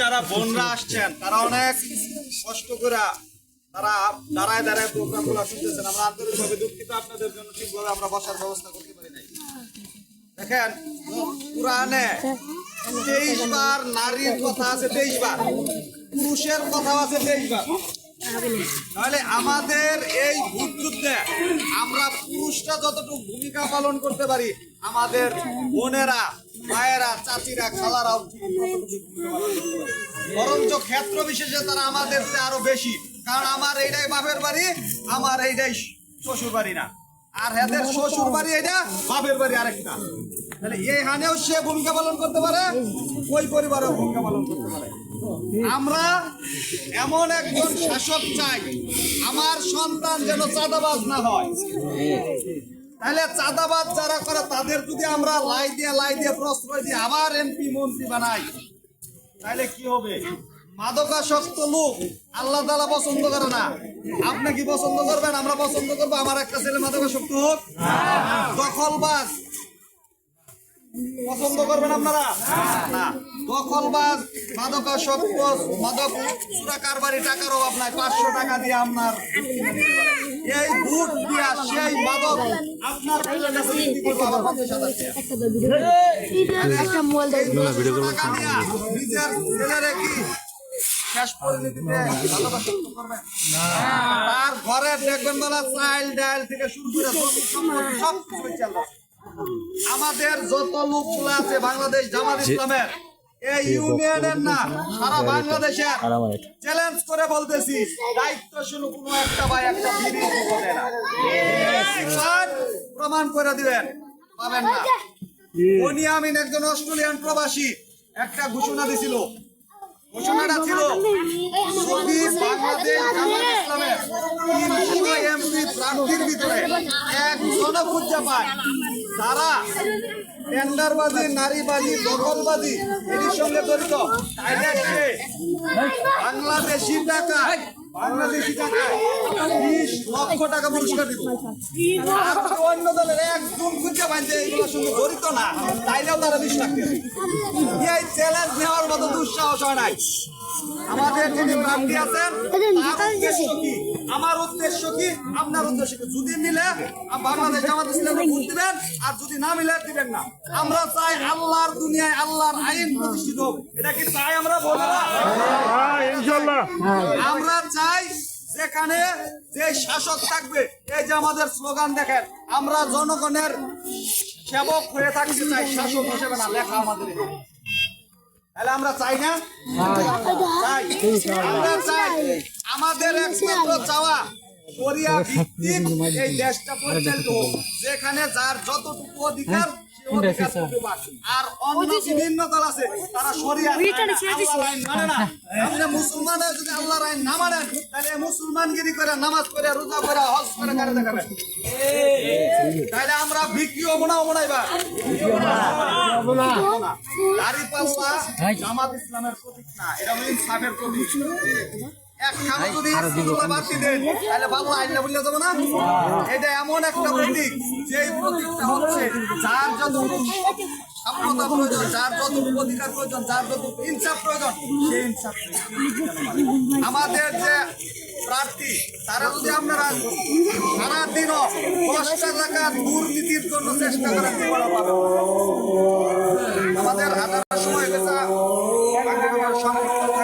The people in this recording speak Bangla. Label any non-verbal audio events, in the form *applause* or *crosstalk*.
যারা বোনরা আসছেন, তারা অনেক কষ্ট করে তারা দাঁড়ায় দাঁড়ায় প্রোগ্রামগুলো শুনতেছেন। আমরা আন্তরিকভাবে দুঃখিত, আপনাদের জন্য ঠিকভাবে আমরা বসার ব্যবস্থা করতে পারি নাই। দেখেন পুরাণে তেইশ বার নারীর কথা আছে তেইশ বার, পুরুষের কথা আছে তেইশ বার। তাহলে আমাদের এই ভোট যুদ্ধে আমরা পুরুষরা যতটুকু ভূমিকা পালন করতে পারি, আমাদের বোনেরা, মায়েরা, চাচিরা, খালারাও। বরঞ্চ ক্ষেত্র বিশেষে তারা আমাদের চেয়ে আরও বেশি। কারণ আমার এইটাই বাপের বাড়ি, আমার এইটাই শ্বশুর বাড়ি না। আর এদের শ্বশুর বাড়ি এটা বাপের বাড়ি আরেকটা। তাহলে এই হানেও সে ভূমিকা পালন করতে পারে, ওই পরিবারেও ভূমিকা পালন করতে পারে। আমরা এমন একজন শাসক চাই, আমার সন্তান যেন চাঁদাবাজ না হয়। তাহলে চাঁদাবাজ যারা করে, তাদের যদি আমরা লাই দিয়ে লাই দিয়ে প্রশ্রয় দিয়ে আবার এমপি, মন্ত্রী বানাই, তাহলে কি হবে? মাদকাসক্ত লোক আল্লাহ তালা পছন্দ করে না। আপনি কি পছন্দ করবেন? আমরা পছন্দ করব, আমার একটা ছেলে মাদকাসক্ত হোক। দখলবাজ পছন্দ করবেন আপনারা? না দখলবাজ মাদকাসক্ত মাদক চুরা কারবারি টাকার অভাব নাই। পাঁচশো টাকা দিয়ে আপনার এই বুট দিয়া সেই মাদক আপনার কাছে নিজের ছেলেরে কি? তার ঘরে দেখবেন বলা চাইল ডাইল থেকে শুরু করে সব চালু। আমাদের যত লোকগুলো আছে বাংলাদেশ জামাত ইসলামের এই ইউনিয়নের না সারা বাংলাদেশের চ্যালেঞ্জ করে বলতেছি দায়িত্বশীল কোনো একটা ভাই একটা বিড়ি দেয় না। প্রমাণ করে দিবেন। পাবেন না। উনি আমিন একজন অস্ট্রেলিয়ান প্রবাসী একটা ঘোষণা দিছিল। ঘোষণাটা ছিল যদি বাংলাদেশ জামাত ইসলামের তিনশো এমপি প্রার্থীর ভিতরে একজনও খুঁজে পায় তারা টেন্ডারবাজি, নারীবাজি, দখলবাজি এর সঙ্গে জড়িত বাংলাদেশি টাকা, বাংলাদেশি টাকায় বিশ লক্ষ টাকা পুরস্কার দিব। অন্য দলের একজন খুঁজে যে এইগুলোর সঙ্গে জড়িত না, তাইলেও তারা বিশ লাখ মতো দুঃসাহস হয় নাই। আমাদের যিনি প্রার্থী আছেন তার উদ্দেশ্য কি? আমার উদ্দেশ্য কি? আপনার উদ্দেশ্য কি? যদি মিলে বাংলাদেশ জামাত ইসলামে ভোট দিবেন আর যদি না মিলে দিবেন না। আমরা চাই আল্লাহর দুনিয়ায় আল্লাহর আইন প্রতিষ্ঠিত হোক। এটা কি চাই আমরা বলি আমরা চাই যেখানে যে শাসক থাকবে এই যে আমাদের স্লোগান দেখেন আমরা জনগণের সেবক হয়ে থাকতে চাই শাসক হিসেবে না লেখা আমাদের। তাহলে আমরা চাই না? চাই। আমরা চাই আমাদের একমাত্র চাওয়া কোরিয়া ভিত্তিক এই দেশটা পরিচালিত হোক। যেখানে যার যতটুকু অধিকার আর অন্য বিভিন্ন দল আছে তারা শরিয়া মানে না আপনি *laughs* *laughs* মুসলমান যদি আল্লাহর আইন না মানেন তাহলে মুসলমানগিরি করে নামাজ করে রোজা করে হজ করে কারে দেখাবেন তাহলে আমরা বিক্রি হব না হব না এবার? *laughs* দাড়ি পাল্লা জামাত ইসলামের প্রতীক না এটা হলো ইনসাফের প্রতীক। যদি ইসলামে বাড়তি দেন তাহলে ভালো আইন না বললে যাব না। এটা এমন একটা প্রতীক প্রতীকটা হচ্ছে যার যত সাম্যতা প্রয়োজন যার যত অধিকার প্রয়োজন যার যত ইনসাফ প্রয়োজন সেই ইনসাফ আমাদের যে প্রার্থী তারা যদি আপনারা সারাদিনও দশটা টাকা দুর্নীতির জন্য চেষ্টা করেন আমাদের হাজার সময় গেছে বাংলা